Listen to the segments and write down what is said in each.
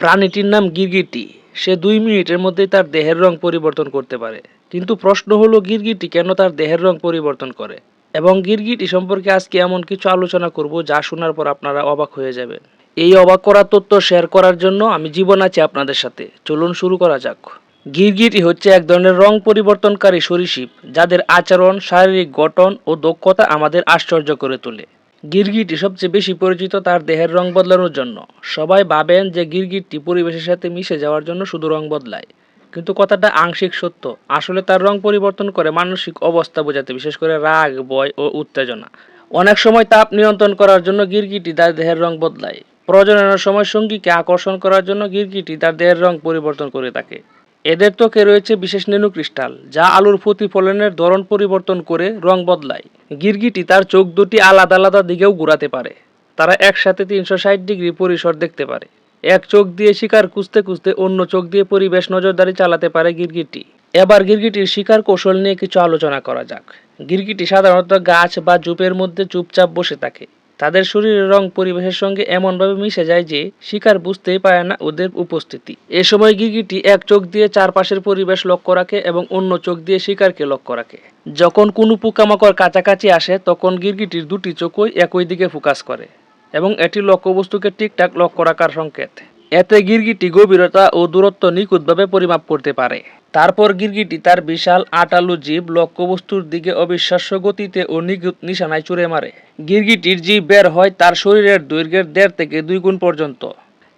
প্রাণীটির নাম গিরগিটি। সে দুই মিনিটের মধ্যেই তার দেহের রং পরিবর্তন করতে পারে। কিন্তু প্রশ্ন হলো, গিরগিটি কেন তার দেহের রং পরিবর্তন করে? এবং গিরগিটি সম্পর্কে আজকে এমন কিছু আলোচনা করব যা শোনার পর আপনারা অবাক হয়ে যাবেন। এই অবাক করা তথ্য শেয়ার করার জন্য আমি জীবন আছি আপনাদের সাথে। চলুন শুরু করা যাক। গিরগিটি হচ্ছে এক ধরনের রং পরিবর্তনকারী সরীসৃপ, যাদের আচরণ, শারীরিক গঠন ও দক্ষতা আমাদের আশ্চর্য করে তোলে। গিরগিটি সবচেয়ে বেশি পরিচিত তার দেহের রং বদলানোর জন্য। সবাই ভাবেন যে গিরগিটি পরিবেশের সাথে মিশে যাওয়ার জন্য শুধু রং বদলায়। কিন্তু কথাটা আংশিক সত্য। আসলে তার রং পরিবর্তন করে মানসিক অবস্থা বোঝাতে, বিশেষ করে রাগ, ভয় ও উত্তেজনা। অনেক সময় তাপ নিয়ন্ত্রণ করার জন্য গিরগিটি তার দেহের রং বদলায়। প্রজননের সময় সঙ্গীকে আকর্ষণ করার জন্য গিরগিটি তার দেহের রং পরিবর্তন করে থাকে। এদের ত্বকে রয়েছে বিশেষ নেনু ক্রিস্টাল, যা আলুর প্রতিফলনের ধরন পরিবর্তন করে রং বদলায়। গিরগিটি তার চোখ দুটি আলাদা আলাদা দিকেও ঘুরাতে পারে। তারা একসাথে তিনশো ষাট ডিগ্রি পরিসর দেখতে পারে। এক চোখ দিয়ে শিকার খুঁজতে খুঁজতে অন্য চোখ দিয়ে পরিবেশ নজরদারি চালাতে পারে গিরগিটি। এবার গিরগিটির শিকার কৌশল নিয়ে কিছু আলোচনা করা যাক। গিরগিটি সাধারণত গাছ বা জুপের মধ্যে চুপচাপ বসে থাকে। তাদের শরীরের রং পরিবেশের সঙ্গে এমনভাবে মিশে যায় যে শিকার বুঝতেই পারে না ওদের উপস্থিতি। এ সময় গিগিটি এক চোখ দিয়ে চারপাশের পরিবেশ লক্ষ্য রাখে এবং অন্য চোখ দিয়ে শিকারকে লক্ষ্য রাখে। যখন কোনো পোকামাকড় কাছাকাছি আসে, তখন গিরগিটির দুটি চোখই একই দিকে ফোকাস করে এবং এটি লক্ষ্যবস্তুকে ঠিকঠাক লক্ষ্য রাখার সংকেত। এতে গিরগিটি গভীরতা ও দূরত্ব নিখুঁতভাবে পরিমাপ করতে পারে। তারপর গিরগিটি তার বিশাল আটালু জীব লক্ষ্যবস্তুর দিকে অবিশ্বাস্য গতিতে ও নিখুঁত নিশানায় চুরে মারে। গিরগিটির জীব বের হয় তার শরীরের দৈর্ঘ্যের দেড় থেকে দুই গুণ পর্যন্ত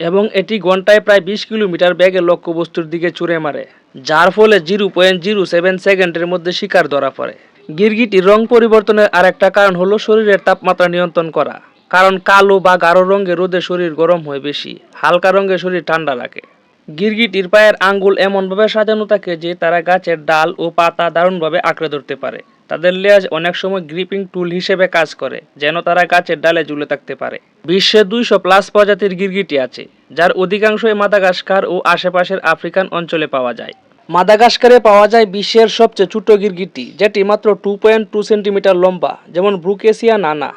এবং এটি ঘন্টায় প্রায় বিশ কিলোমিটার বেগে লক্ষ্যবস্তুর দিকে ছুড়ে মারে, যার ফলে জিরো পয়েন্ট জিরো সেভেন সেকেন্ডের মধ্যে শিকার ধরা পড়ে। গিরগিটির রং পরিবর্তনের আরেকটা কারণ হলো শরীরের তাপমাত্রা নিয়ন্ত্রণ করা। কারণ কালো বা গাঢ় রঙের রোদে শরীর গরম হয় বেশি, হালকা রঙের শরীর ঠান্ডা রাখে গিরগিটির পায়ের আঙ্গুল এমনভাবে সাজানো থাকে যে তারা গাছের ডাল ও পাতা দারুণভাবে আঁকড়ে ধরতে পারে। তাদের লেজ অনেক সময় গ্রিপিং টুল হিসেবে কাজ করে, যেন তারা গাছের ডালে ঝুলে থাকতে পারে। বিশ্বে দুইশো প্লাস প্রজাতির গিরগিটি আছে, যার অধিকাংশই মাদাগাস্কার ও আশেপাশের আফ্রিকান অঞ্চলে পাওয়া যায়। মাদাগাস্কারে পাওয়া যায় বিশ্বের সবচেয়ে ছোট গিরগিটি, যেটি মাত্র টু পয়েন্ট টু সেন্টিমিটার লম্বা, যেমন ব্রুকেসিয়া নানা।